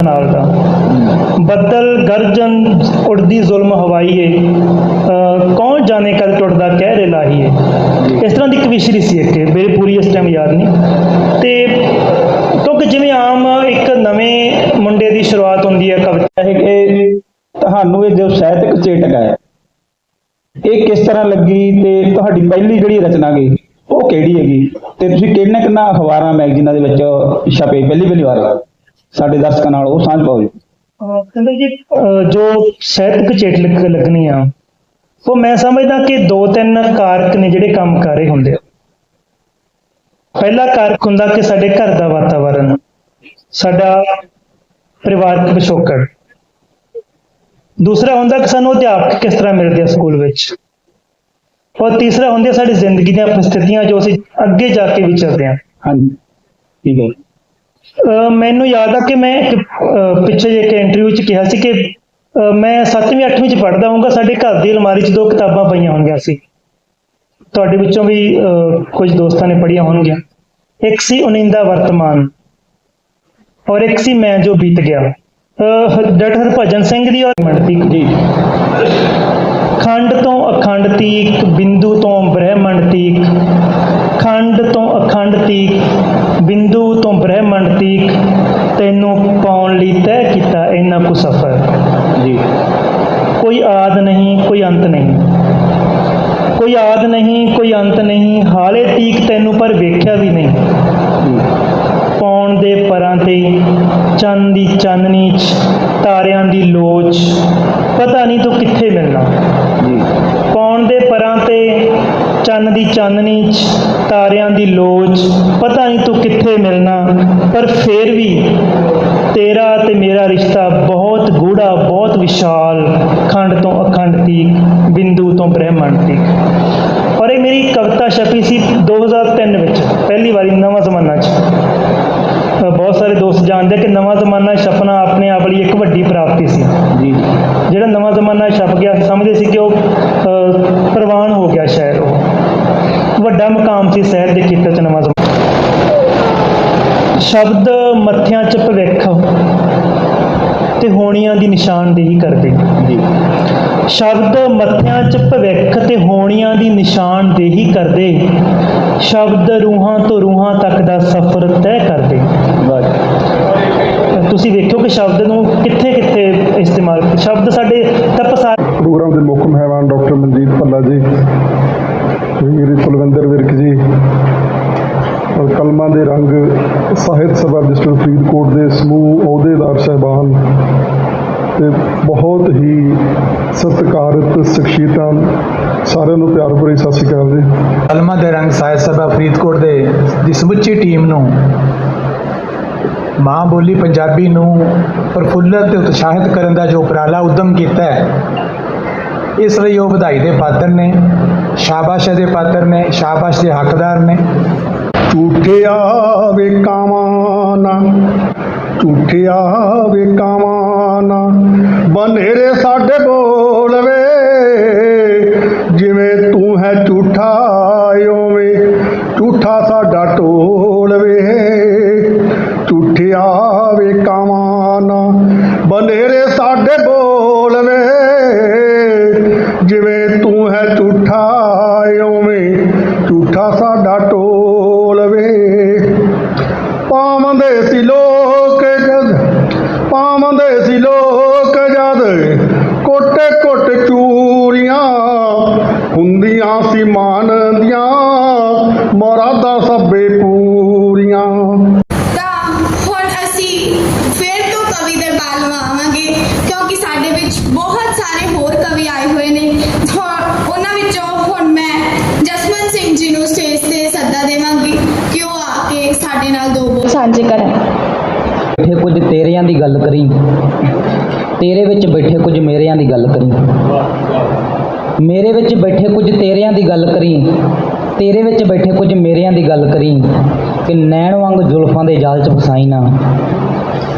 ਨਾਲ ਦਾ। ਬੱਦਲ ਗਰਜਨ ਉੜਦੀ ਜ਼ੁਲਮ ਹਵਾਈਏ ਕੌਣ ਜਾਣੇ ਕਦ ਟੁੱਟਦਾ ਕਹਿ ਲਾਹੀਏ? ਇਸ ਤਰ੍ਹਾਂ ਦੀ ਇੱਕ ਸੀ ਇੱਕ ਮੇਰੇ ਪੂਰੀ ਇਸ ਟਾਈਮ ਯਾਦ ਨਹੀਂ। ਤੇ ਕਿਉਂਕਿ ਜਿਵੇਂ ਆਮ ਇੱਕ ਨਵੇਂ ਮੁੰਡੇ ਦੀ ਸ਼ੁਰੂਆਤ ਹੁੰਦੀ ਹੈ, ਕਵਿਤਾ ਹੈ ਕਿ ਤੁਹਾਨੂੰ ਇਹ ਜੋ ਸਾਹਿਤਕ ਚੇਟਕ ਹੈ, ਇਹ ਕਿਸ ਤਰ੍ਹਾਂ ਲੱਗੀ ਤੇ ਤੁਹਾਡੀ ਪਹਿਲੀ ਜਿਹੜੀ ਰਚਨਾ ਗਈ, ਉਹ ਕਿਹੜੀ ਹੈਗੀ? ਤੇ ਤੁਸੀਂ ਕਿੰਨਾ ਕਿੰਨਾ ਅਖਬਾਰਾਂ, ਮੈਗਜ਼ੀਨਾਂ ਦੇ ਵਿੱਚ ਛਪੇ ਪਹਿਲੀ ਪਹਿਲੀ ਵਾਰ? ਸਾਡੇ ਦਰਸ਼ਕਾਂ ਨਾਲ ਉਹ ਸਾਂਝ ਪਾਓ ਜੀ। ਕਹਿੰਦੇ ਜੀ ਅਹ ਜੋ ਸਾਹਿਤਕ ਚੇਟ ਲਿਖ ਲੱਗਣੀ ਆ ਉਹ ਮੈਂ ਸਮਝਦਾ ਕਿ ਦੋ ਤਿੰਨ ਕਾਰਕ ਨੇ ਜਿਹੜੇ ਕੰਮ ਕਰ ਰਹੇ ਹੁੰਦੇ ਆ। ਪਹਿਲਾ ਕਾਰਕ ਹੁੰਦਾ ਕਿ ਸਾਡੇ ਘਰ ਦਾ ਵਾਤਾਵਰਣ ਸਾਡਾ ਪਰਿਵਾਰਕ ਪਿਛੋਕੜ। ਦੂਸਰਾ ਹੁੰਦਾ ਕਿ ਸਾਨੂੰ ਅਧਿਆਪਕ ਕਿਸ ਤਰ੍ਹਾਂ ਮਿਲਦੇ ਆ ਸਕੂਲ ਵਿੱਚ। ਔਰ ਤੀਸਰਾ ਹੁੰਦੇ ਆ ਸਾਡੀ ਜ਼ਿੰਦਗੀ ਦੀਆਂ ਪਰਿਸਥਿਤੀਆਂ ਜੋ ਅਸੀਂ ਅੱਗੇ ਜਾ ਕੇ ਵਿਚਰਦੇ ਹਾਂ ਹਾਂਜੀ ਠੀਕ ਹੈ ਮੈਨੂੰ ਯਾਦ ਆ ਕਿ ਮੈਂ ਪਿੱਛੇ ਜੇ ਇੱਕ ਇੰਟਰਵਿਊ 'ਚ ਕਿਹਾ ਸੀ ਕਿ ਮੈਂ 7ਵੀਂ 8ਵੀਂ 'ਚ ਪੜ੍ਹਦਾ ਹੋਊਂਗਾ ਸਾਡੇ ਘਰ ਦੀ ਅਲਮਾਰੀ 'ਚ ਦੋ ਕਿਤਾਬਾਂ ਪਈਆਂ ਹੋਣਗੀਆਂ ਸੀ। ਤੁਹਾਡੇ ਵਿੱਚੋਂ ਵੀ ਕੁਝ ਦੋਸਤਾਂ ਨੇ ਪੜ੍ਹੀਆਂ ਹੋਣਗੀਆਂ। ਇੱਕ ਸੀ ਉਨਿੰਦਾ ਵਰਤਮਾਨ ਔਰ ਇੱਕ ਸੀ ਮੈਂ ਜੋ ਬੀਤ ਗਿਆ। ਡਾਕਟਰ ਹਰਭਜਨ ਸਿੰਘ ਦੀ ਔਰ ਮੰਡਤੀ ਜੀ। ਖੰਡ ਤੋਂ ਅਖੰਡ ਤੀਕ ਬਿੰਦੂ ਤੋਂ ਬ੍ਰਹਿਮੰਡ ਤੀਕ ਖੰਡ ਤੋਂ ਅਖੰਡ ਤੀਕ ਬਿੰਦੂ ਤੋਂ ਬ੍ਰਹਿਮੰਡ ਤੀਕ ਤੈਨੂੰ ਪਾਉਣ ਲਈ ਤੈਅ ਕੀਤਾ ਇੰਨਾ ਕੁ ਸਫ਼ਰ। ਜੀ। ਕੋਈ ਆਦ ਨਹੀਂ ਕੋਈ ਅੰਤ ਨਹੀਂ। ਕੋਈ ਆਦ ਨਹੀਂ ਕੋਈ ਅੰਤ ਨਹੀਂ ਹਾਲੇ ਤੀਕ ਤੈਨੂੰ ਪਰ ਵੇਖਿਆ ਵੀ ਨਹੀਂ। ਪੌਣ ਦੇ ਪਰਾਂ ਤੇ ਚੰਨ ਦੀ ਚਾਨਣੀ 'ਚ ਤਾਰਿਆਂ ਦੀ ਲੋਚ ਪਤਾ ਨਹੀਂ ਤੂੰ ਕਿੱਥੇ ਮਿਲਣਾ। ਜੀ। ਪੌਣ ਦੇ ਪਰਾਂ ਤੇ ਚੰਨ ਦੀ ਚਾਨਣੀ 'ਚ ਤਾਰਿਆਂ ਦੀ ਲੋਚ ਪਤਾ ਨਹੀਂ ਤੂੰ ਕਿੱਥੇ ਮਿਲਣਾ ਪਰ ਫੇਰ ਵੀ ਤੇਰਾ ਤੇ ਮੇਰਾ ਰਿਸ਼ਤਾ ਬਹੁਤ ਗੂੜਾ ਬਹੁਤ ਵਿਸ਼ਾਲ ਖੰਡ ਤੋਂ ਅਖੰਡ ਤੀਕ ਬਿੰਦੂ ਤੋਂ ਬ੍ਰਹਿਮੰਡ ਤੀਕ। ਔਰ ਇਹ ਮੇਰੀ ਕਵਿਤਾ ਛਪੀ ਸੀ 2003 ਵਿੱਚ ਪਹਿਲੀ ਵਾਰੀ ਨਵਾਂ ਜ਼ਮਾਨਾ 'ਚ। ਬਹੁਤ ਸਾਰੇ ਦੋਸਤ ਜਾਣਦੇ ਕਿ ਨਵਾਂ ਜ਼ਮਾਨਾ ਛਪਣਾ ਆਪਣੇ ਆਪ ਲਈ ਇੱਕ ਵੱਡੀ ਪ੍ਰਾਪਤੀ ਸੀ। ਜੀ। ਜਿਹੜਾ ਨਵਾਂ ਜ਼ਮਾਨਾ ਛਪ ਗਿਆ ਸਮਝਦੇ ਸੀ ਕਿ ਉਹ ਪ੍ਰਵਾਨ ਹੋ ਗਿਆ ਸ਼ਾਇਦ ਉਹ। ਵੱਡਾ ਮੁਕਾਮ ਸੀ ਸਾਹਿਤ ਦੇ ਖੇਤਰ ਚ ਨਵਾਂ ਜ਼ਮਾਨਾ। ਸ਼ਬਦ ਮੱਥਿਆਂ ਚ ਭਵਿੱਖ ਤੇ ਹੋਣੀਆਂ ਦੀ ਨਿਸ਼ਾਨਦੇਹੀ ਕਰਦੇ। ਜੀ। ਸ਼ਬਦ ਮੱਥਿਆਂ ਚ ਭਵਿੱਖ ਤੇ ਹੋਣੀਆਂ ਦੀ ਨਿਸ਼ਾਨਦੇਹੀ ਕਰਦੇ। ਸ਼ਬਦ ਰੂਹਾਂ ਤੋਂ ਰੂਹਾਂ ਤੱਕ ਦਾ ਸਫ਼ਰ ਤੈਅ ਕਰਦੇ। ਤੁਸੀਂ ਵੇਖਿਓ ਕਿ ਸ਼ਬਦ ਨੂੰ ਕਿੱਥੇ ਕਿੱਥੇ ਇਸਤੇਮਾਲ ਸ਼ਬਦ ਸਾਡੇ ਤਾਂ ਪਸਾਰ ਪ੍ਰੋਗਰਾਮ ਦੇ ਮੁੱਖ ਮਹਿਮਾਨ ਡਾਕਟਰ ਮਨਜੀਤ ਭੱਲਾ ਜੀ ਵੀਰ ਕੁਲਵਿੰਦਰ ਵਿਰਕ ਜੀ, ਔਰ ਕਲਮਾਂ ਦੇ ਰੰਗ ਸਾਹਿਤ ਸਭਾ ਡਿਸਟ੍ਰਿਕਟ ਫਰੀਦਕੋਟ ਦੇ ਸਮੂਹ ਅਹੁਦੇਦਾਰ ਸਹਿਬਾਨ ਤੇ ਬਹੁਤ ਹੀ ਸਤਿਕਾਰਤ ਸ਼ਖਸੀਅਤਾਂ ਸਾਰਿਆਂ ਨੂੰ ਪਿਆਰ ਭਰੀ ਸਤਿ ਸ਼੍ਰੀ ਅਕਾਲ ਜੀ। ਕਲਮਾਂ ਦੇ ਰੰਗ ਸਾਹਿਤ ਸਭਾ ਫਰੀਦਕੋਟ ਦੇ ਦੀ ਸਮੁੱਚੀ ਟੀਮ ਨੂੰ, ਮਾਂ ਬੋਲੀ ਪੰਜਾਬੀ ਨੂੰ ਪ੍ਰਫੁੱਲਤ ਤੇ ਉਤਸ਼ਾਹਿਤ ਕਰਨ ਦਾ ਜੋ ਉਪਰਾਲਾ ਉਦਮ ਕੀਤਾ ਹੈ ਇਸ ਲਈ ਉਹ ਵਧਾਈ ਦੇ ਪਾਤਰ ਨੇ, ਸ਼ਾਬਾਸ਼ ਦੇ ਪਾਤਰ ਨੇ, ਸ਼ਾਬਾਸ਼ ਦੇ ਹੱਕਦਾਰ ਨੇ। ਝੂਠਿਆ ਵੇ ਝੂਠਿਆ ਵੇ ਬਨੇਰੇ ਸਾਡੇ ਬੋਲਵੇ ਜਿਵੇਂ ਤੂੰ ਹੈ ਝੂਠਾ ਓਵੇਂ ਝੂਠਾ ਸਾਡਾ ਢੋਲ ਵੇ। ਝੂਠਿਆ ਪਾਵੰਦੇ ਸੀ ਲੋਕ ਜਦ ਪਾਵੰਦੇ ਸੀ ਲੋਕ ਜਦ ਕੋਟੇ ਕੋਟ ਚੂਰੀਆਂ ਹੁੰਦੀਆਂ ਸੀ ਮਾਨ ਦੀਆਂ ਮਰਾਦਾ ਸਭੇ ਪੂਰੀਆਂ ਤਾਂ ਹੁਣ ਅਸੀਂ ਫਿਰ ਤੋਂ ਕਵੀ ਦਰਬਾਰ ਲਵਾਵਾਂਗੇ ਕਿਉਂਕਿ ਸਾਡੇ ਵਿੱਚ ਬਹੁਤ ਸਾਰੇ ਹੋਰ ਕਵੀ ਆਏ ਹੋਏ ਨੇ ਹੁਣ ਉਹਨਾਂ ਵਿੱਚੋਂ ਹੁਣ ਮੈਂ ਜਸਮਨ ਸਿੰਘ ਜੀ ਨੂੰ ਸਟੇਜ ਤੇ ਸੱਦਾ ਦੇਵਾਂਗੀ ਕਿ ਉਹ ਆ ਕੇ ਸਾਡੇ ਨਾਲ ਦੋ ਬੋਲ ਸਾਂਝੇ ਕਰਨ ਬੈਠੇ ਕੁਝ ਤੇਰਿਆਂ ਦੀ ਗੱਲ ਕਰੀ। ਤੇਰੇ ਵਿੱਚ ਬੈਠੇ ਕੁਝ ਮੇਰਿਆਂ ਦੀ ਗੱਲ ਕਰੀ। ਮੇਰੇ ਵਿੱਚ ਬੈਠੇ ਕੁਝ ਤੇਰਿਆਂ ਦੀ ਗੱਲ ਕਰੀ। ਤੇਰੇ ਵਿੱਚ ਬੈਠੇ ਕੁਝ ਮੇਰਿਆਂ ਦੀ ਗੱਲ ਕਰੀ ਕਿ ਨੈਣ ਵਾਂਗ ਜ਼ੁਲਫਾਂ ਦੇ ਜਾਲ 'ਚ ਫਸਾਈ ਨਾ।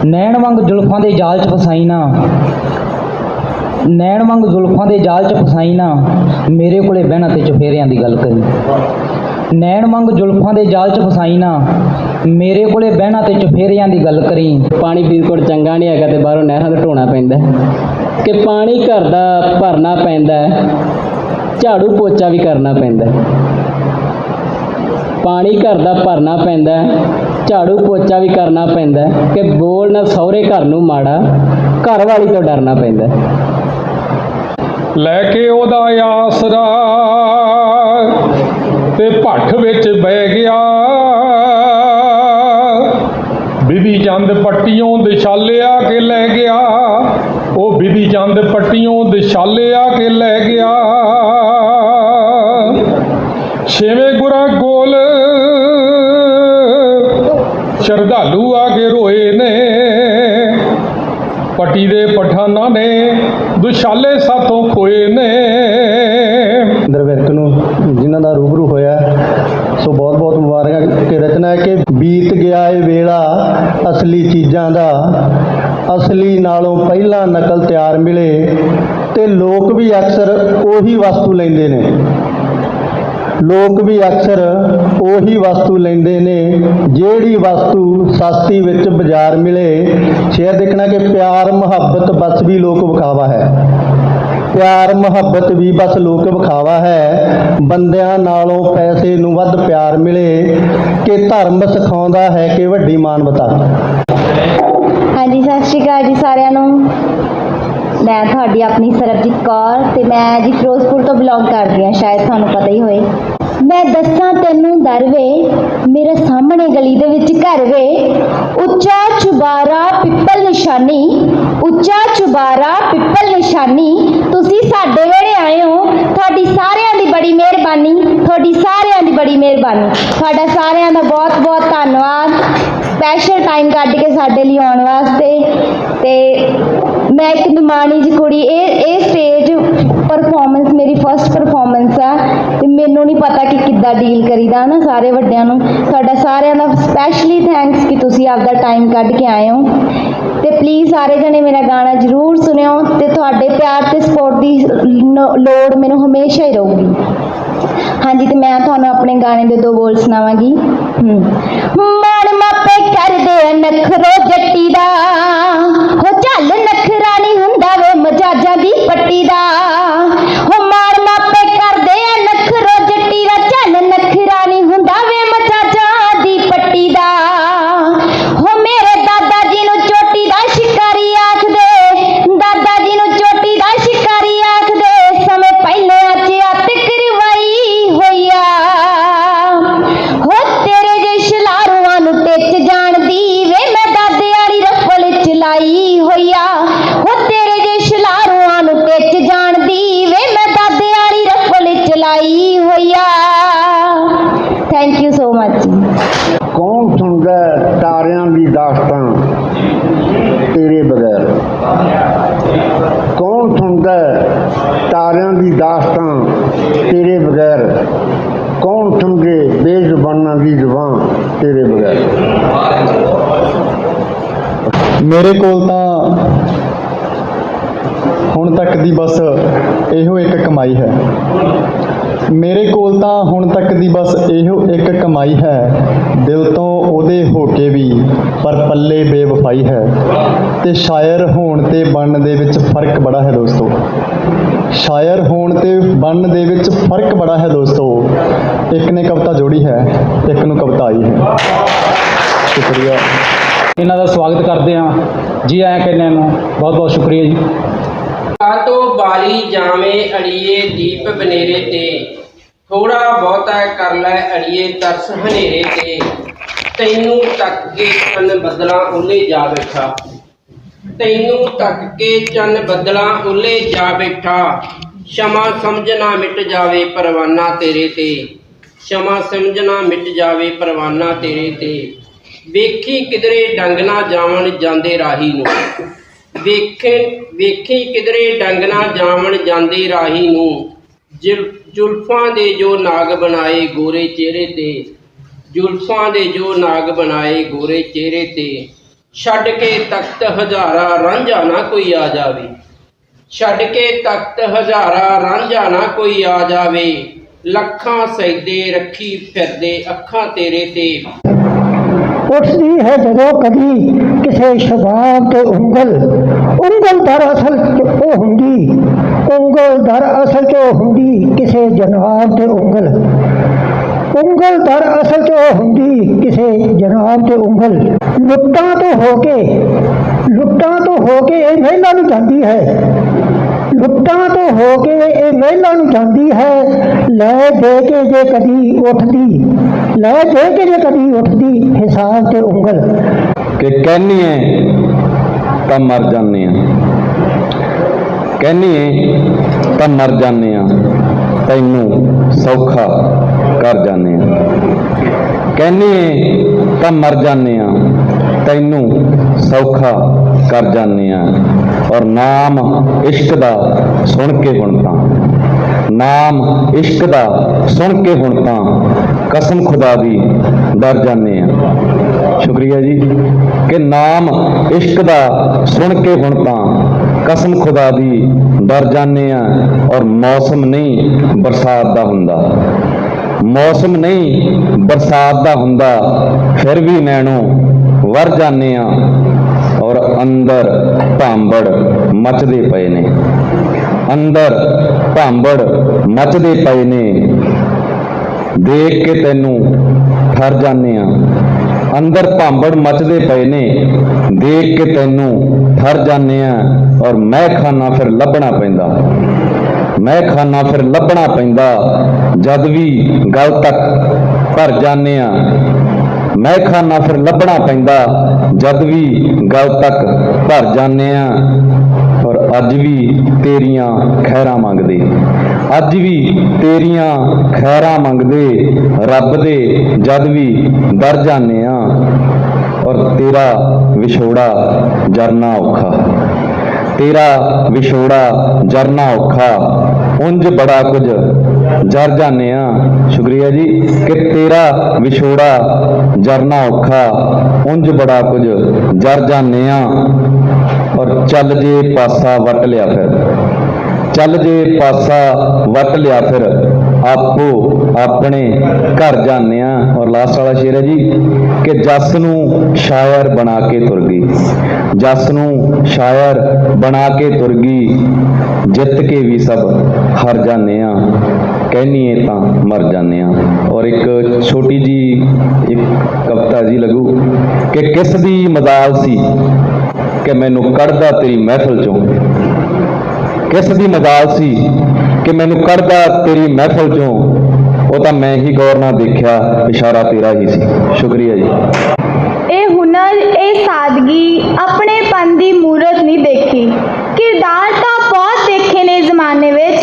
ਨੈਣ ਵਾਂਗ ਜ਼ੁਲਫਾਂ ਦੇ ਜਾਲ 'ਚ ਫਸਾਈ ਨਾ। ਨੈਣ ਵਾਂਗ ਜ਼ੁਲਫਾਂ ਦੇ ਜਾਲ 'ਚ ਫਸਾਈ ਨਾ। ਮੇਰੇ ਕੋਲੇ ਬਹਿਣਾ ਤੇ ਚੁਫੇਰਿਆਂ ਦੀ ਗੱਲ ਕਰੀ। ਨੈਣ ਵਾਂਗ ਜ਼ੁਲਫਾਂ ਦੇ ਜਾਲ 'ਚ ਫਸਾਈ ਨਾ। ਮੇਰੇ ਕੋਲੇ ਬਹਿਣਾ ਤੇ ਚੁਫੇਰਿਆਂ ਦੀ ਗੱਲ ਕਰੀ ਪਾਣੀ ਫਰੀਦਕੋਟ ਚੰਗਾ ਨਹੀਂ ਹੈਗਾ ਤੇ ਬਾਹਰੋਂ ਨਹਿਰਾਂ ਤੋਂ ਢੋਣਾ ਪੈਂਦਾ ਹੈ। ਕਿ ਪਾਣੀ ਘਰ ਦਾ ਭਰਨਾ ਪੈਂਦਾ ਹੈ, ਝਾੜੂ ਪੋਚਾ ਵੀ ਕਰਨਾ ਪੈਂਦਾ ਹੈ। ਪਾਣੀ ਘਰ ਦਾ ਭਰਨਾ ਪੈਂਦਾ ਹੈ, ਝਾੜੂ ਪੋਚਾ ਵੀ ਕਰਨਾ ਪੈਂਦਾ ਹੈ ਕਿ ਬੋਲ ਨਾ ਸਹੁਰੇ ਘਰ ਨੂੰ ਮਾੜਾ ਘਰ ਵਾਲੀ ਤੋਂ ਡਰਨਾ ਪੈਂਦਾ। ਲੈ ਕੇ ਉਹਦਾ ਆਸਰਾ ਤੇ ਭੱਠ ਵਿੱਚ ਬਹਿ ਗਿਆ ਚੰਦ ਪੱਟੀਓਂ ਦਿਸ਼ਾਲਿਆ ਕੇ ਲੈ ਗਿਆ। ਉਹ ਵਿਧੀ ਚੰਦ ਪੱਟੀਓਂ ਦਿਸ਼ਾਲਿਆ ਕੇ ਲੈ ਗਿਆ। ਛੇਵੇਂ ਗੁਰਾਂ ਕੋਲ ਸ਼ਰਧਾਲੂ ਆ ਕੇ ਰੋਏ ਨੇ। ਪੱਟੀ ਦੇ ਪਠਾਨਾਂ ਨੇ ਦੁਸ਼ਾਲੇ ਸਾਥੋਂ ਖੋਏ ਨੇ। ਦਰਵਿਰਕ ਨੂੰ ਜਿਨ੍ਹਾਂ ਦਾ ਰੂਬਰੂ ਹੋਇਆ, ਸੋ ਬਹੁਤ ਬਹੁਤ ਮੁਬਾਰਕਾਂ। ਕਿ ਰਚਨਾ ਹੈ ਕਿ ਬੀਤ ਗਿਆ ਏ ਵੇਲਾ। ਅਸਲੀ ਚੀਜ਼ਾਂ ਦਾ ਅਸਲੀ ਨਾਲੋਂ ਪਹਿਲਾਂ ਨਕਲ ਤਿਆਰ ਮਿਲੇ ਤੇ ਲੋਕ ਵੀ ਅਕਸਰ ਉਹੀ ਵਸਤੂ ਲੈਂਦੇ ਨੇ। ਲੋਕ ਵੀ ਅਕਸਰ ਉਹੀ ਵਸਤੂ ਲੈਂਦੇ ਨੇ ਜਿਹੜੀ ਵਸਤੂ ਸਸਤੀ ਵਿੱਚ ਬਾਜ਼ਾਰ ਮਿਲੇ। ਸ਼ੇਅਰ ਦੇਖਣਾ ਕਿ ਪਿਆਰ, ਮੁਹੱਬਤ ਬਸ ਵੀ ਲੋਕ ਵਿਖਾਵਾ ਹੈ। ਪਿਆਰ, ਮੁਹੱਬਤ ਵੀ ਬਸ ਲੋਕ ਵਿਖਾਵਾ ਹੈ। ਬੰਦਿਆਂ ਨਾਲੋਂ ਪੈਸੇ ਨੂੰ ਵੱਧ ਪਿਆਰ ਮਿਲੇ ਕਿ ਧਰਮ ਸਿਖਾਉਂਦਾ ਹੈ ਕਿ ਵੱਡੀ ਮਾਨਵਤਾ। ਹਾਂਜੀ, ਸਤਿ ਸ਼੍ਰੀ ਅਕਾਲ ਜੀ ਸਾਰਿਆਂ ਨੂੰ। ਮੈਂ ਤੁਹਾਡੀ ਆਪਣੀ ਸਰਬਜੀਤ ਕੌਰ ਤੇ ਮੈਂ ਜੀ ਫਿਰੋਜ਼ਪੁਰ ਤੋਂ ਬਿਲੋਂਗ ਕਰਦੀ ਹਾਂ, ਸ਼ਾਇਦ ਤੁਹਾਨੂੰ ਪਤਾ ਹੀ ਹੋਏ ਮੈਂ ਦੱਸਾਂ ਤੈਨੂੰ ਦਰਵੇ ਮੇਰੇ ਸਾਹਮਣੇ ਗਲੀ ਦੇ ਵਿੱਚ ਘਰ ਵੇ। ਉੱਚਾ ਚੁਬਾਰਾ ਪਿੱਪਲ ਨਿਸ਼ਾਨੀ, ਉੱਚਾ ਚੁਬਾਰਾ ਪਿੱਪਲ ਨਿਸ਼ਾਨੀ ਤੁਸੀਂ ਸਾਡੇ ਵੇੜੇ ਆਏ ਹੋ, ਤੁਹਾਡੀ ਸਾਰਿਆਂ ਦੀ ਬੜੀ ਮਿਹਰਬਾਨੀ, ਤੁਹਾਡੀ ਸਾਰਿਆਂ ਦੀ ਬੜੀ ਮਿਹਰਬਾਨੀ। ਤੁਹਾਡਾ ਸਾਰਿਆਂ ਦਾ ਬਹੁਤ ਬਹੁਤ ਧੰਨਵਾਦ। ਸਪੈਸ਼ਲ ਟਾਈਮ ਕੱਢ ਕੇ ਸਾਡੇ ਲਈ ਆਉਣ ਵਾਸਤੇ। ਤੇ ਮੈਂ ਇੱਕ ਨਿਮਾਣੀ ਜੀ ਕੁੜੀ, ਇਹ ਇਹ ਸਟੇਜ ਪਰਫਾਰਮੈਂਸ ਮੇਰੀ ਫਰਸਟ ਪਰਫਾਰਮੈਂਸ ਆ। ਤੇ ਮੈਨੂੰ ਨਹੀਂ ਪਤਾ ਕਿ ਕਿੱਦਾਂ ਡੀਲ ਕਰੀਦਾ ਨਾ ਸਾਰੇ ਵੱਡਿਆਂ ਨੂੰ। ਤੁਹਾਡਾ ਸਾਰਿਆਂ ਦਾ ਸਪੈਸ਼ਲੀ ਥੈਂਕਸ ਕਿ ਤੁਸੀਂ ਆਪਦਾ ਟਾਈਮ ਕੱਢ ਕੇ ਆਏ ਹੋ। ਪਲੀਜ਼ ਸਾਰੇ ਜਣੇ ਮੇਰਾ ਗਾਣਾ ਜ਼ਰੂਰ ਸੁਣਿਓ ਤੇ ਤੁਹਾਡੇ ਪਿਆਰ ਤੇ ਸਪੋਰਟ ਦੀ ਲੋੜ ਮੈਨੂੰ ਹਮੇਸ਼ਾ ਹੀ ਰਹੂਗੀ। ਹਾਂਜੀ, ਤੇ ਮੈਂ ਤੁਹਾਨੂੰ ਆਪਣੇ ਗਾਣੇ ਦੇ ਦੋ ਬੋਲ ਸੁਣਾਵਾਂਗੀ। ਹਮ। ਮਾਪੇ ਕਰਦੇ ਨਖਰੋ ਜੱਟੀ ਦਾ। ਹੋ ਚੱਲ ਨਖਰਾ ਨਹੀਂ ਹੁੰਦਾ ਵੇ ਮਜਾਜਾਂ ਦੀ ਪੱਟੀ ਦਾ। ਮੇਰੇ ਕੋਲ ਤਾਂ ਹੁਣ ਤੱਕ ਦੀ ਬਸ ਇਹੋ ਇੱਕ ਕਮਾਈ ਹੈ। ਮੇਰੇ ਕੋਲ ਤਾਂ ਹੁਣ ਤੱਕ ਦੀ ਬਸ ਇਹੋ ਇੱਕ ਕਮਾਈ ਹੈ। ਦਿਲ ਤੋਂ ਉਹਦੇ ਹੋ ਕੇ ਵੀ ਪਰ ਪੱਲੇ ਬੇਵਫਾਈ ਹੈ। ਤੇ ਸ਼ਾਇਰ ਹੋਣ ਤੇ ਬਣਨ ਦੇ ਵਿੱਚ ਫ਼ਰਕ ਬੜਾ ਹੈ ਦੋਸਤੋ। ਸ਼ਾਇਰ ਹੋਣ ਤੇ ਬਣਨ ਦੇ ਵਿੱਚ ਫ਼ਰਕ ਬੜਾ ਹੈ ਦੋਸਤੋ। ਇੱਕ ਨੇ ਕਵਿਤਾ ਜੋੜੀ ਹੈ, ਇੱਕ ਨੂੰ ਕਵਿਤਾ ਆਈ ਹੈ। ਸ਼ੁਕਰੀਆ। ਇਹਨਾਂ ਦਾ ਸਵਾਗਤ ਕਰਦੇ ਹਾਂ। ਜੀ ਆਇਆਂ ਕਹਿੰਦੇ ਨੂੰ ਬਹੁਤ ਬਹੁਤ ਸ਼ੁਕਰੀਆ ਜੀ। ਕਾਤੋਂ ਬਾਲੀ ਜਾਵੇਂ ਅੜੀਏ ਦੀਪ ਬਨੇਰੇ ਤੇ। ਥੋੜਾ ਬਹੁਤਾ ਕਰ ਲੈ ਅੜੀਏ ਤਰਸ ਹਨੇਰੇ ਤੇ। ਤੈਨੂੰ ਤੱਕ ਕੇ ਚੰਨ ਬੱਦਲਾਂ ਉੱਲੇ ਜਾ ਬੈਠਾ। ਤੈਨੂੰ ਤੱਕ ਕੇ ਚੰਨ ਬੱਦਲਾਂ ਉੱਲੇ ਜਾ ਬੈਠਾ। ਸ਼ਮਾ ਸਮਝਣਾ ਮਿਟ ਜਾਵੇ ਪਰਵਾਨਾ ਤੇਰੇ ਤੇ। ਸ਼ਮਾ ਸਮਝਣਾ ਮਿਟ ਜਾਵੇ ਪਰਵਾਨਾ ਤੇਰੇ ਤੇ। ਵੇਖੀ ਕਿਧਰੇ ਡੰਗ ਨਾ ਜਾਵਣ ਜਾਂਦੇ ਰਾਹੀ ਨੂੰ। ਵੇਖੇ, ਵੇਖੀ ਕਿਧਰੇ ਡੰਗ ਨਾ ਜਾਵਣ ਜਾਂਦੇ ਰਾਹੀ ਨੂੰ। ਜ਼ੁਲਫਾਂ ਦੇ ਜੋ ਨਾਗ ਬਣਾਏ ਗੋਰੇ ਚਿਹਰੇ ਤੇ। ਜ਼ੁਲਫਾਂ ਦੇ ਜੋ ਨਾਗ ਬਣਾਏ ਗੋਰੇ ਚਿਹਰੇ ਤੇ। ਛੱਡ ਕੇ ਤਖਤ ਹਜ਼ਾਰਾ ਰਾਂਝਾ ਨਾ ਕੋਈ ਆ ਜਾਵੇ। ਛੱਡ ਕੇ ਤਖਤ ਹਜ਼ਾਰਾ ਰਾਂਝਾ ਨਾ ਕੋਈ ਆ ਜਾਵੇ। ਲੱਖਾਂ ਸੈਦੇ ਰੱਖੀ ਫਿਰਦੇ ਅੱਖਾਂ ਤੇਰੇ ਤੇ। ਉੱਠਦੀ ਹੈ ਜਦੋਂ ਕਦੀ ਕਿਸੇ ਸ਼ਬਾਬ ਤੇ ਉਂਗਲ ਉਂਗਲ ਦਰਅਸਲ 'ਚ ਉਹ ਹੁੰਦੀ ਉਂਗਲ ਦਰਅਸਲ 'ਚ ਉਹ ਹੁੰਦੀ ਕਿਸੇ ਜਨਾਬ ਤੇ ਉਂਗਲ ਉਂਗਲ ਦਰ ਅਸਲ 'ਚ ਉਹ ਹੁੰਦੀ ਕਿਸੇ ਜਨਾਬ ਤੇ ਉਂਗਲ ਲੁੱਟਾਂ ਤੋਂ ਹੋ ਕੇ ਲੁੱਟਾਂ ਤੋਂ ਹੋ ਕੇ ਇਹ ਤੋਂ ਹੋ ਕੇ ਇਹ ਮਹਿਲਾ ਨੂੰ ਜਾਂਦੀ ਹੈ। ਲੈ ਦੇ ਕੇ ਜੇ ਕਦੀ ਉੱਠਦੀ, ਲੈ ਦੇ ਕੇ ਜੇ ਕਦੀ ਉੱਠਦੀ, ਹਿਸਾਬ ਤੇ ਉਂਗਲ। ਕਿ ਕਹਿੰਨੀ ਐ ਤਾਂ ਮਰ ਜਾਂਦੇ ਆ ਕਹਿੰਨੀ ਐ ਤਾਂ ਮਰ ਜਾਂਦੇ ਆ ਤੈਨੂੰ ਸੌਖਾ ਕਰ ਜਾਂਦੇ ਆ ਕਹਿੰਨੀ ਐ ਤਾਂ ਮਰ ਜਾਂਦੇ ਆ ਤੈਨੂੰ ਸੌਖਾ ਕਰ ਜਾਂਦੇ ਆ। ਔਰ ਨਾਮ ਇਸ਼ਕ ਦਾ ਸੁਣ ਕੇ ਹੁਣ ਤਾਂ। ਨਾਮ ਇਸ਼ਕ ਦਾ ਸੁਣ ਕੇ ਹੁਣ ਤਾਂ ਕਸਮ ਖੁਦਾ ਦੀ ਡਰ ਜਾਂਦੇ ਆ। ਸ਼ੁਕਰੀਆ ਜੀ ਕਿ ਨਾਮ ਇਸ਼ਕ ਦਾ ਸੁਣ ਕੇ ਹੁਣ ਤਾਂ ਕਸਮ ਖੁਦਾ ਦੀ ਡਰ ਜਾਂਦੇ ਆ। ਔਰ ਮੌਸਮ ਨਹੀਂ ਬਰਸਾਤ ਦਾ ਹੁੰਦਾ। ਮੌਸਮ ਨਹੀਂ ਬਰਸਾਤ ਦਾ ਹੁੰਦਾ, ਫਿਰ ਵੀ ਨੈਣੋਂ ਵਰ ਜਾਂਦੇ ਆ। ਅੰਦਰ ਭਾਂਬੜ ਮੱਚਦੇ ਪਏ ਨੇ। ਅੰਦਰ ਭਾਂਬੜ ਮੱਚਦੇ ਪਏ ਨੇ। ਦੇਖ ਕੇ ਤੈਨੂੰ ਠਰ ਜਾਂਦੇ ਆ। ਅੰਦਰ ਭਾਂਬੜ ਮੱਚਦੇ ਪਏ ਨੇ। ਦੇਖ ਕੇ ਤੈਨੂੰ ਠਰ ਜਾਂਦੇ ਆ ਔਰ ਮੈਂ ਖਾਨਾ ਫਿਰ ਲੱਭਣਾ ਪੈਂਦਾ। ਮੈਂ ਖਾਨਾ ਫਿਰ ਲੱਭਣਾ ਪੈਂਦਾ ਜਦ ਵੀ ਗੱਲ ਤੱਕ ਭਰ ਜਾਂਦੇ ਆ। ਮੈਂ ਖਾਨਾ ਫਿਰ ਲੱਭਣਾ ਪੈਂਦਾ ਜਦ ਵੀ ਗਲ ਤੱਕ ਭਰ ਜਾਂਦੇ ਆ ਔਰ ਅੱਜ ਵੀ ਤੇਰੀਆਂ ਖੈਰਾਂ ਮੰਗਦੇ। ਅੱਜ ਵੀ ਤੇਰੀਆਂ ਖੈਰਾਂ ਮੰਗਦੇ, ਰੱਬ ਦੇ ਜਦ ਵੀ ਦਰ ਜਾਂਦੇ ਆ ਔਰ ਤੇਰਾ ਵਿਛੋੜਾ ਜਰਨਾ ਔਖਾ। ਤੇਰਾ ਵਿਛੋੜਾ ਜਰਨਾ ਔਖਾ, ਉਂਝ ਬੜਾ ਕੁਝ ਜਰ ਜਾਂਦੇ ਆ ਸ਼ੁਕਰੀਆ ਜੀ, ਕਿ ਤੇਰਾ ਵਿਛੋੜਾ ਜਰਨਾ ਔਖਾ, ਉਂਝ ਬੜਾ ਕੁਝ ਜਰ ਜਾਂਦੇ ਆ ਔਰ ਚੱਲ ਜੇ ਪਾਸਾ ਵਟ ਲਿਆ ਫਿਰ, ਚੱਲ ਜੇ ਪਾਸਾ ਵਟ ਲਿਆ ਫਿਰ। ਆਪੋ ਆਪਣੇ ਘਰ ਜਾਂਦੇ ਆ ਔਰ ਲਾਸਟ ਵਾਲਾ ਸ਼ੇਰ ਹੈ ਜੀ ਕਿ ਜੱਸ ਨੂੰ ਸ਼ਾਇਰ ਬਣਾ ਕੇ ਤੁਰ ਗਈ। ਜੱਸ ਨੂੰ ਸ਼ਾਇਰ ਬਣਾ ਕੇ ਤੁਰ ਗਈ। ਜਿੱਤ ਕੇ ਵੀ ਸਭ ਹਾਰ ਜਾਂਦੇ ਆ ਕਹਿਨੀਏ ਤਾਂ ਮਰ ਜਾਂਦੇ ਆ ਔਰ ਇੱਕ ਛੋਟੀ ਜੀ ਇੱਕ ਕਵਿਤਾ ਜੀ ਲਗੂ ਕਿ ਕਿਸ ਦੀ ਮਦਾਲ ਸੀ ਕਿ ਮੈਨੂੰ ਕੱਢਦਾ ਤੇਰੀ ਮਹਿਫਲ ਚੋਂ? ਕਿਸ ਦੀ ਮਦਾਲ ਸੀ ਕਿ ਮੈਨੂੰ ਕੱਢਦਾ ਤੇਰੀ ਮਹਿਫਲ ਚੋਂ, ਉਹ ਤਾਂ ਮੈਂ ਹੀ ਗੌਰ ਨਾਲ ਦੇਖਿਆ, ਇਸ਼ਾਰਾ ਤੇਰਾ ਹੀ ਸੀ। ਸ਼ੁਕਰੀਆ ਜੀ। ਇਹ ਹੁਨਰ, ਇਹ ਸਾਦਗੀ ਆਪਣੇਪਨ ਦੀ ਮੂਰਤ ਨਹੀਂ ਦੇਖੀ। ਕਿਰਦਾਰ ਤਾਂ ਬਹੁਤ ਦੇਖੇ ਨੇ ਜ਼ਮਾਨੇ ਵਿੱਚ,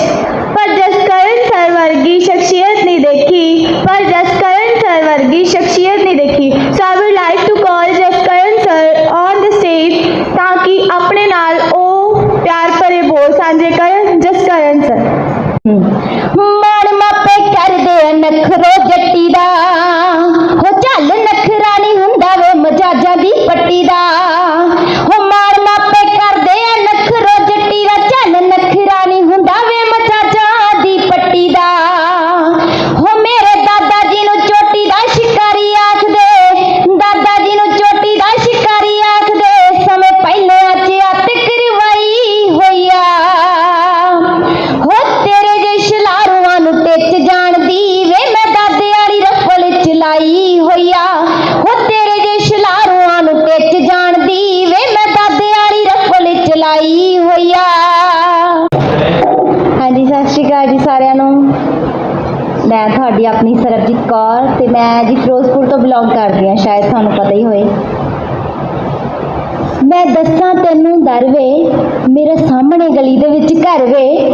ਪਰ ਜਸਕਰਨ ਸਰ ਵਰਗੀ ਸ਼ਖਸੀਅਤ ਨਹੀਂ ਦੇਖੀ। ਪਰ ਜਸਕਰਨ ਸਰ ਵਰਗੀ ਸ਼ਖਸੀਅਤ ਤੈਨੂੰ ਦਰਵੇ ਮੇਰੇ ਸਾਹਮਣੇ ਗਲੀ ਦੇ ਵਿੱਚ ਘਰ ਵੇ।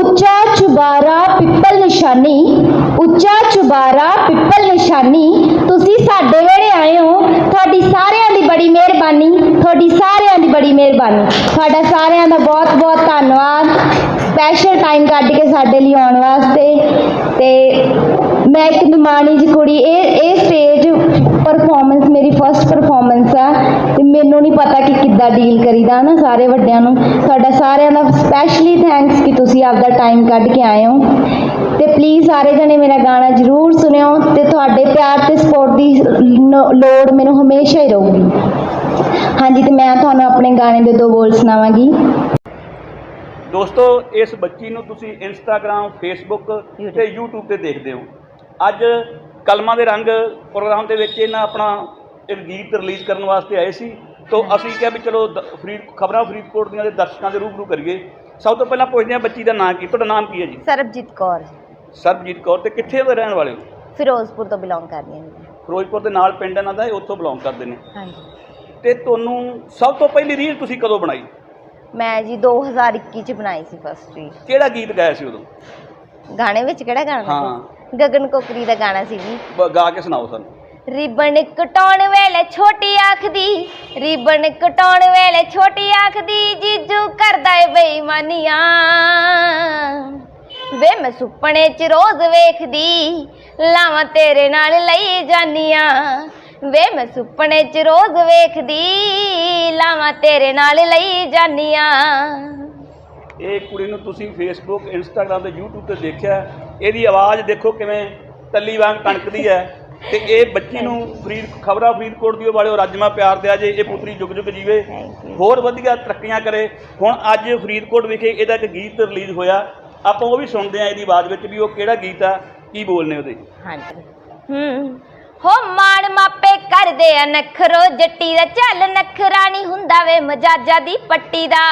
ਉੱਚਾ ਚੁਬਾਰਾ ਪਿੱਪਲ ਨਿਸ਼ਾਨੀ, ਉੱਚਾ ਚੁਬਾਰਾ ਪਿੱਪਲ ਨਿਸ਼ਾਨੀ, ਤੁਸੀਂ ਸਾਡੇ ਵੇੜੇ ਆਏ ਹੋ, ਤੁਹਾਡੀ ਸਾਰਿਆਂ ਦੀ ਬੜੀ ਮਿਹਰਬਾਨੀ, ਤੁਹਾਡੀ ਸਾਰਿਆਂ ਦੀ ਬੜੀ ਮਿਹਰਬਾਨੀ। ਤੁਹਾਡਾ ਸਾਰਿਆਂ ਦਾ ਬਹੁਤ ਬਹੁਤ ਧੰਨਵਾਦ। ਸਪੈਸ਼ਲ ਟਾਈਮ ਕੱਢ ਕੇ ਸਾਡੇ ਲਈ ਆਉਣ ਵਾਸਤੇ। ਤੇ ਮੈਂ ਇੱਕ ਨਿਮਾਣੀ ਜੀ ਕੁੜੀ, ਇਹ ਇਹ ਸਟੇਜ ਪਰਫਾਰਮੈਂਸ ਮੇਰੀ ਫਰਸਟ ਪਰਫਾਰਮੈਂਸ ਆ ਤੇ ਮੈਨੂੰ ਨਹੀਂ ਪਤਾ ਕਿ ਕਿੱਦਾਂ ਡੀਲ ਕਰੀਦਾ ਨਾ ਸਾਰੇ ਵੱਡਿਆਂ ਨੂੰ। ਤੁਹਾਡਾ ਸਾਰਿਆਂ ਦਾ ਸਪੈਸ਼ਲੀ ਥੈਂਕਸ ਕਿ ਤੁਸੀਂ ਆਪਦਾ ਟਾਈਮ ਕੱਢ ਕੇ ਆਏ ਹੋ। ਤੇ ਪਲੀਜ਼ ਸਾਰੇ ਜਣੇ ਮੇਰਾ ਗਾਣਾ ਜ਼ਰੂਰ ਸੁਣਿਓ ਤੇ ਤੁਹਾਡੇ ਪਿਆਰ ਤੇ ਸਪੋਰਟ ਦੀ ਲੋੜ ਮੈਨੂੰ ਹਮੇਸ਼ਾ ਹੀ ਰਹੂਗੀ। ਹਾਂਜੀ, ਤੇ ਮੈਂ ਤੁਹਾਨੂੰ ਆਪਣੇ ਗਾਣੇ ਦੇ ਦੋ ਬੋਲ ਸੁਣਾਵਾਂਗੀ। ਦੋਸਤੋ, ਇਸ ਬੱਚੀ ਨੂੰ ਤੁਸੀਂ ਇੰਸਟਾਗ੍ਰam ਫੇਸਬੁੱਕ ਤੇ YouTube ਤੇ ਦੇਖਦੇ ਹੋ। ਅੱਜ ਕਲਮਾਂ ਦੇ ਰੰਗ ਪ੍ਰੋਗਰਾਮ ਦੇ ਵਿੱਚ ਇਹਨਾਂ ਆਪਣਾ ਇੱਕ ਗੀਤ ਰਿਲੀਜ਼ ਕਰਨ ਵਾਸਤੇ ਆਏ ਸੀ। ਤੋਂ ਅਸੀਂ ਕਿਹਾ ਵੀ ਚਲੋ ਫਰੀਦ ਖਬਰਾਂ ਫਰੀਦਕੋਟ ਦੀਆਂ ਦੇ ਦਰਸ਼ਕਾਂ ਦੇ ਰੂਬਰੂ ਕਰੀਏ। ਸਭ ਤੋਂ ਪਹਿਲਾਂ ਪੁੱਛਦੇ ਹਾਂ ਬੱਚੀ ਦਾ ਨਾਂ ਕੀ ਤੁਹਾਡਾ ਨਾਮ ਕੀ ਹੈ ਜੀ? ਸਰਬਜੀਤ ਕੌਰ ਸਰਬਜੀਤ ਕੌਰ ਤੇ ਕਿੱਥੇ ਦੇ ਰਹਿਣ ਵਾਲੇ ਹੋ? ਫਿਰੋਜ਼ਪੁਰ ਤੋਂ ਬਿਲੋਂਗ ਕਰਦੀ ਹਾਂ ਜੀ। ਫਿਰੋਜ਼ਪੁਰ ਦੇ ਨਾਲ ਪਿੰਡ ਇਹਨਾਂ ਦਾ ਇਹ ਉੱਥੋਂ ਬਿਲੋਂਗ ਕਰਦੇ ਨੇ। ਹਾਂਜੀ। ਤੇ ਤੁਹਾਨੂੰ ਸਭ ਤੋਂ ਪਹਿਲੀ ਰੀਲ ਤੁਸੀਂ ਕਦੋਂ ਬਣਾਈ? ਮੈਂ ਜੀ 2021 ਚ ਬਣਾਈ ਸੀ ਫਸਟ ਰੀਲ ਕਿਹੜਾ ਗੀਤ ਗਾਇਆ ਸੀ ਉਦੋਂ? ਗਾਣੇ ਵਿੱਚ ਕਿਹੜਾ ਗਾਣਾ ਹਾਂ। ਗਗਨ ਕੋਕਰੀ ਦਾ ਗਾਣਾ ਸੀ ਜੀ। ਬ- ਗਾ ਕੇ ਸੁਣਾਓ ਸਾਨੂੰ। ਰਿਬਨ ਕਟਾਉਣ ਵੇਲੇ ਛੋਟੀ ਆਖਦੀ, ਰਿਬਨ ਕਟਾਉਣ ਵੇਲੇ ਛੋਟੀ ਆਖਦੀ, ਜੀਜੂ ਕਰਦਾ ਏ ਬੇਈਮਾਨੀਆਂ। ਵੇ ਮੈਂ ਸੁਪਨੇ ਚ ਰੋਜ਼ ਵੇਖਦੀ, ਲਾਵਾਂ ਤੇਰੇ ਨਾਲ ਲਈ ਜਾਨੀਆਂ। ਵੇ ਮੈਂ ਸੁਪਨੇ ਚ ਰੋਜ਼ ਵੇਖਦੀ, ਲਾਵਾਂ ਤੇਰੇ ਨਾਲ ਲਈ ਜਾਨੀਆਂ। ਇਹ ਕੁੜੀ ਨੂੰ ਤੁਸੀਂ ਫੇਸਬੁੱਕ ਇੰਸਟਾਗ੍ਰam ਤੇ YouTube ਤੇ ਦੇਖਿਆ, ਇਹਦੀ ਆਵਾਜ਼ ਦੇਖੋ ਕਿਵੇਂ ਤੱਲੀ ਵਾਂਗ ਕਣਕਦੀ ਹੈ। ਤੇ ਇਹ ਬੱਚੀ ਨੂੰ ਫਰੀਦ ਖਬਰਾਂ ਫਰੀਦਕੋਟ ਦੀ ਵਾਲਿਓ ਰਾਜਮਾ ਪਿਆਰ ਦਿਆ ਜੇ ਇਹ ਪੁੱਤਰੀ ਜੁਗ ਜੁਗ ਜੀਵੇ. ਹੋਰ ਵਧੀਆ ਤਰੱਕੀਆਂ ਕਰੇ। ਹੁਣ ਅੱਜ ਫਰੀਦਕੋਟ ਵਿਖੇ ਇਹਦਾ ਇੱਕ ਗੀਤ ਰਿਲੀਜ਼ ਹੋਇਆ। ਆਪਾਂ ਉਹ ਵੀ ਸੁਣਦੇ ਆ ਇਹਦੀ ਆਵਾਜ਼ ਵਿੱਚ ਵੀ ਉਹ ਕਿਹੜਾ ਗੀਤ ਆ ਕੀ ਬੋਲਨੇ ਉਹਦੇ? ਹਾਂਜੀ। ਹੂੰ। ਹੋ ਮਾਣ ਮਾਪੇ ਕਰਦੇ ਆ ਨਖਰੋ ਜੱਟੀ ਦਾ ਚੱਲ ਨਖਰਾ ਨਹੀਂ ਹੁੰਦਾ ਵੇ ਮਜਾਜਾ ਦੀ ਪੱਟੀ ਦਾ।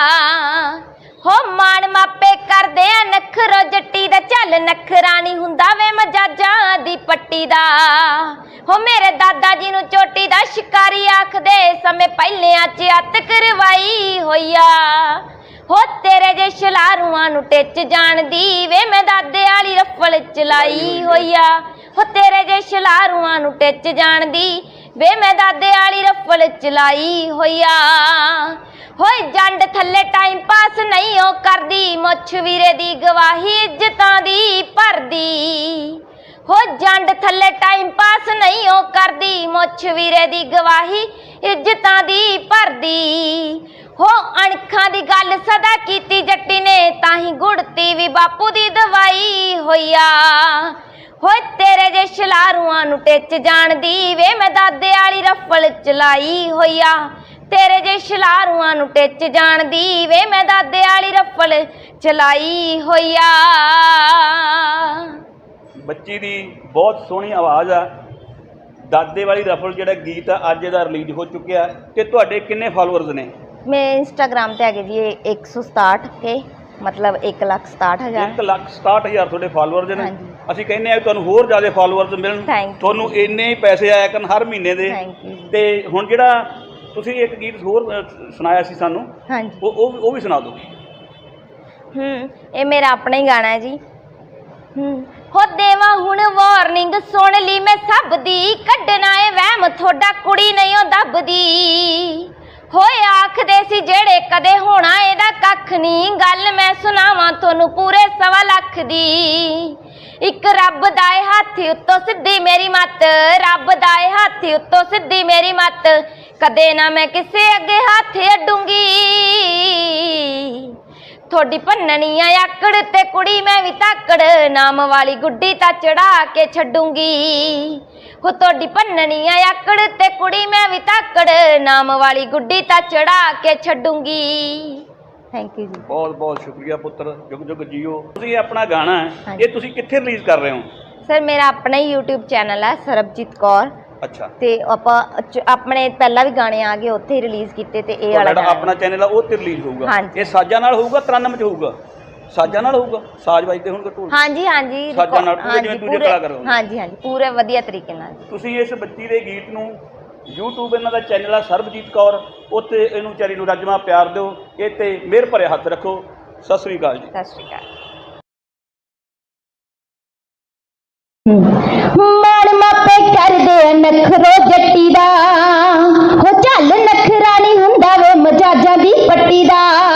ਹੋ ਮਾਣ ਮਾਪੇ ਕਰਦੇ ਆ ਨਖਰੋ ਜੱਟੀ ਦਾ, ਚੱਲ ਨਖਰਾ ਹੁੰਦਾ ਵੇ ਮਜਾਜਾ ਦੀ ਪੱਟੀ ਦਾ। ਹੋ ਮੇਰੇ ਦਾਦਾ ਜੀ ਨੂੰ ਚੋਟੀ ਦਾ ਸ਼ਿਕਾਰੀ ਆਖਦੇ, ਸਮੇਂ ਪਹਿਲਿਆਂ ਚ ਅੱਤ ਕਰਵਾਈ ਹੋਈਆ। ਹੋ ਤੇਰੇ ਜੇ ਸ਼ਲਾਰੂਆਂ ਨੂੰ ਟਿੱਚ ਜਾਣਦੀ ਵੇ, ਮੈਂ ਦਾਦੇ ਵਾਲੀ ਰਫਲ ਚਲਾਈ ਹੋਈਆ। ਹੋ ਤੇਰੇ ਜੇ ਸ਼ਲਾਰੂਆਂ ਨੂੰ ਟਿੱਚ ਜਾਣਦੀ ਵੇ, ਮੈਂ ਦਾਦੇ ਵਾਲੀ ਰਫਲ ਚਲਾਈ ਹੋਈਆ। ਹੋਏ ਜੰਡ ਥੱਲੇ ਟਾਈਮ ਪਾਸ ਨਹੀਂ ਉਹ ਕਰਦੀ, ਮੁੱਛ ਵੀਰੇ ਦੀ ਗਵਾਹੀ ਇੱਜ਼ਤਾਂ ਦੀ ਭਰਦੀ। ਹੋ ਜੰਡ ਥੱਲੇ ਟਾਈਮ ਪਾਸ ਨਹੀਂ ਉਹ ਕਰਦੀ, ਮੁੱਛ ਵੀਰੇ ਦੀ ਗਵਾਹੀ ਇੱਜ਼ਤਾਂ ਦੀ ਭਰਦੀ। ਹੋ ਅਣਖਾਂ ਦੀ ਗੱਲ ਸਦਾ ਕੀਤੀ ਜੱਟੀ ਨੇ ਤਾਂ ਹੀ ਗੁੜਤੀ ਵੀ ਬਾਪੂ ਦੀ ਦਵਾਈ ਹੋਈਆ। ਹੋਏ ਤੇਰੇ ਜੇ ਸ਼ਲਾਰੂਆਂ ਨੂੰ ਟਿੱਚ ਜਾਣਦੀ, ਵੇ ਮੈਂ ਦਾਦੇ ਵਾਲੀ ਰਫਲ ਚਲਾਈ ਹੋਈਆ। ਤੇਰੇ ਜੇ ਸ਼ਲਾਰੂਆਂ ਨੂੰ ਟਿੱਚ ਜਾਣਦੀ ਵੇ ਮੈਂ ਦਾਦੇ ਵਾਲੀ ਰਫਲ ਚਲਾਈ ਹੋਈਆ। ਬੱਚੀ ਦੀ ਬਹੁਤ ਸੋਹਣੀ ਆਵਾਜ਼ ਆ। ਦਾਦੇ ਵਾਲੀ ਰਫਲ ਜਿਹੜਾ ਗੀਤ ਆ ਅੱਜ ਇਹਦਾ ਰਿਲੀਜ਼ ਹੋ ਚੁੱਕਿਆ ਤੇ ਤੁਹਾਡੇ ਕਿੰਨੇ ਫਾਲੋਅਰਸ ਨੇ? ਮੈਂ ਇੰਸਟਾਗ੍ਰam ਤੇ ਹੈਗੇ ਜੀ ਇਹ 167 ਕੇ ਮਤਲਬ 1 ਲੱਖ 67 ਹਜ਼ਾਰ। 1 ਲੱਖ 67000 ਤੁਹਾਡੇ ਫਾਲੋਅਰਸ ਨੇ। ਅਸੀਂ ਕਹਿੰਦੇ ਆ ਤੁਹਾਨੂੰ ਹੋਰ ਜ਼ਿਆਦਾ ਫਾਲੋਅਰਸ ਮਿਲਣ. ਤੁਹਾਨੂੰ ਇੰਨੇ ਹੀ ਪੈਸੇ ਆਇਆ ਕਰਨ ਹਰ ਮਹੀਨੇ ਦੇ. ਤੇ ਹੁਣ ਜਿਹੜਾ ਤੁਸੀਂ ਇੱਕ ਗੀਤ ਹੋਰ ਅ, ਸੁਣਾਇਆ ਸੀ ਸਾਨੂੰ। ਹਾਂਜੀ। ਉਹ ਉਹ ਉਹ ਵੀ ਸੁਣਾ ਦਿਓ। ਹੂੰ ਇਹ ਮੇਰਾ ਆਪਣਾ ਹੀ ਗਾਣਾ ਹੈ ਜੀ। ਹੂੰ ਹੋ ਦੇਵਾ ਹੁਣ ਵਾਰਨਿੰਗ ਸੁਣ ਲਈ ਮੈਂ ਸਭ ਦੀ। ਕੱਢਣਾ ਏ ਵਹਿਮ ਤੁਹਾਡਾ ਕੁੜੀ ਨਹੀਂ ਉਹ ਦੱਬਦੀ। ਹੋਏ ਆਖਦੇ ਸੀ ਜਿਹੜੇ ਕਦੇ ਹੋਣਾ ਇਹਦਾ ਕੱਖ ਨਹੀਂ। ਗੱਲ ਮੈਂ ਸੁਣਾਵਾਂ ਤੁਹਾਨੂੰ ਪੂਰੇ ਸਵਾ ਲੱਖ ਦੀ। ਇੱਕ ਰੱਬ ਦਾ ਏ ਹੱਥ ਉੱਤੋਂ ਸਿੱਧੀ ਮੇਰੀ ਮੱਤ ਰੱਬ ਦਾ ਏ ਹੱਥ ਉੱਤੋਂ ਸਿੱਧੀ ਮੇਰੀ ਮੱਤ। ਕਦੇ ਨਾ ਮੈਂ ਕਿਸੇ ਅੱਗੇ ਹੱਥ ਅੱਡੂੰਗੀ। ਤੁਹਾਡੀ ਭੰਨਣੀ ਆ ਆਕੜ ਤੇ ਕੁੜੀ ਮੈਂ ਵੀ ਤਾਕੜ ਨਾਮ ਵਾਲੀ ਗੁੱਡੀ ਤਾਂ ਚੜਾ ਕੇ ਛੱਡੂੰਗੀ। ਹੋ ਤੁਹਾਡੀ ਭੰਨਣੀ ਆ ਆਕੜ ਤੇ ਕੁੜੀ ਮੈਂ ਵੀ ਤਾਕੜ ਨਾਮ ਵਾਲੀ ਗੁੱਡੀ ਤਾਂ ਚੜਾ ਕੇ ਛੱਡੂੰਗੀ। ਥੈਂਕ ਯੂ ਜੀ। ਬਹੁਤ ਬਹੁਤ ਸ਼ੁਕਰੀਆ ਪੁੱਤਰ ਜੁਗ ਜੁਗ ਜੀਓ। ਤੁਸੀਂ ਆਪਣਾ ਗਾਣਾ ਹੈ। ਇਹ ਤੁਸੀਂ ਕਿੱਥੇ ਰਿਲੀਜ਼ ਕਰ ਰਹੇ ਹੋ? ਸਰ ਮੇਰਾ ਆਪਣਾ ਹੀ YouTube ਚੈਨਲ ਹੈ ਸਰਬਜੀਤ ਕੌਰ। ਅੱਛਾ। ਤੇ ਆਪਾਂ ਚ- ਆਪਣੇ ਪਹਿਲਾਂ ਵੀ ਗਾਣੇ ਆ ਗਏ ਉੱਥੇ ਹੀ ਰਿਲੀਜ਼ ਕੀਤੇ ਤੇ ਇਹ ਵਾਲਾ ਤੁਹਾਡਾ ਗਾਣਾ। ਆਪਣਾ ਚੈਨਲ ਆ ਉਹ ਤੇ ਰਿਲੀਜ਼ ਹੋਊਗਾ। ਹਾਂਜੀ। ਇਹ ਸਾਜ਼ਾਂ ਨਾਲ ਹੋਊਗਾ ਤਰਨਮ ਚ ਹੋਊਗਾ? ਸਾਜ਼ਾਂ ਨਾਲ ਹੋਊਗਾ? ਸਾਜ਼ ਵੱਜਦੇ ਹੋਣਗੇ ਢੋਲ ਹਾਂਜੀ ਹਾਂਜੀ ਸਾਜ਼ਾਂ ਨਾਲ ਪੂਰੇ ਜਿਵੇਂ ਦੂਜੇ ਪੂਰੇ- ਕਲਾਕਾਰ ਹੁੰਦੇ। ਹਾਂਜੀ ਹਾਂਜੀ ਪੂਰੇ ਵਧੀਆ ਤਰੀਕੇ ਨਾਲ। ਤੁਸੀਂ ਇਸ ਬੱਚੀ ਦੇ ਗੀਤ ਨੂੰ YouTube ਇਹਨਾਂ ਦਾ ਚੈਨਲ ਆ ਸਰਬਜੀਤ ਕੌਰ ਉੱਤੇ ਇਹਨੂੰ ਵਿਚਾਰੀ ਨੂੰ ਰੱਜਮਾ ਪਿਆਰ ਦਿਓ ਇਹ ਤੇ ਮਿਹਰ ਭਰੇ ਹੱਥ ਰੱਖੋ। ਸਤਿ ਸ੍ਰੀ ਅਕਾਲ ਜੀ। ਸਤਿ ਸ਼੍ਰੀ ਅਕਾਲ। ਨਖਰੋ ਜੱਟੀ ਦਾ। ਹੋ ਚੱਲ ਨਖਰਾ ਨਹੀਂ ਹੁੰਦਾ ਵੇ ਮਜਾਜਾਂ ਦੀ ਪੱਟੀ ਦਾ।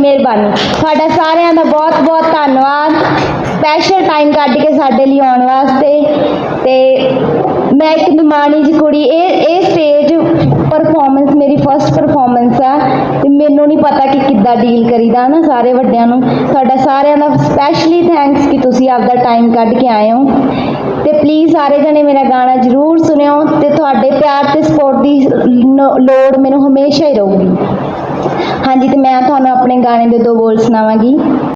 ਮਿਹਰਬਾਨੀ। ਤੁਹਾਡਾ ਸਾਰਿਆਂ ਦਾ ਬਹੁਤ ਬਹੁਤ ਧੰਨਵਾਦ। ਸਪੈਸ਼ਲ ਟਾਈਮ ਕੱਢ ਕੇ ਸਾਡੇ ਲਈ ਆਉਣ ਵਾਸਤੇ। ਤੇ ਮੈਂ ਇੱਕ ਨਿਮਾਣੀ ਜੀ ਕੁੜੀ, ਇਹ ਇਹ ਸਟੇਜ ਪਰਫਾਰਮੈਂਸ ਮੇਰੀ ਫਰਸਟ ਪਰਫਾਰਮੈਂਸ ਆ। ਤੇ ਮੈਨੂੰ ਨਹੀਂ ਪਤਾ ਕਿ ਕਿੱਦਾਂ ਡੀਲ ਕਰੀਦਾ ਨਾ ਸਾਰੇ ਵੱਡਿਆਂ ਨੂੰ। ਤੁਹਾਡਾ ਸਾਰਿਆਂ ਦਾ ਸਪੈਸ਼ਲੀ ਥੈਂਕਸ ਕਿ ਤੁਸੀਂ ਆਪਦਾ ਟਾਈਮ ਕੱਢ ਕੇ ਆਏ ਹੋ। ਤੇ ਪਲੀਜ਼ ਸਾਰੇ ਜਣੇ ਮੇਰਾ ਗਾਣਾ ਜ਼ਰੂਰ ਸੁਣਿਓ। ਤੇ ਤੁਹਾਡੇ ਪਿਆਰ ਤੇ ਸਪੋਰਟ ਦੀ ਲੋੜ ਮੈਨੂੰ ਹਮੇਸ਼ਾ ਹੀ ਰਹੂਗੀ। ਹਾਂਜੀ ਤੇ ਮੈਂ ਤੁਹਾਨੂੰ ਆਪਣੇ ਗਾਣੇ ਦੇ ਦੋ ਬੋਲ ਸੁਣਾਵਾਂਗੀ।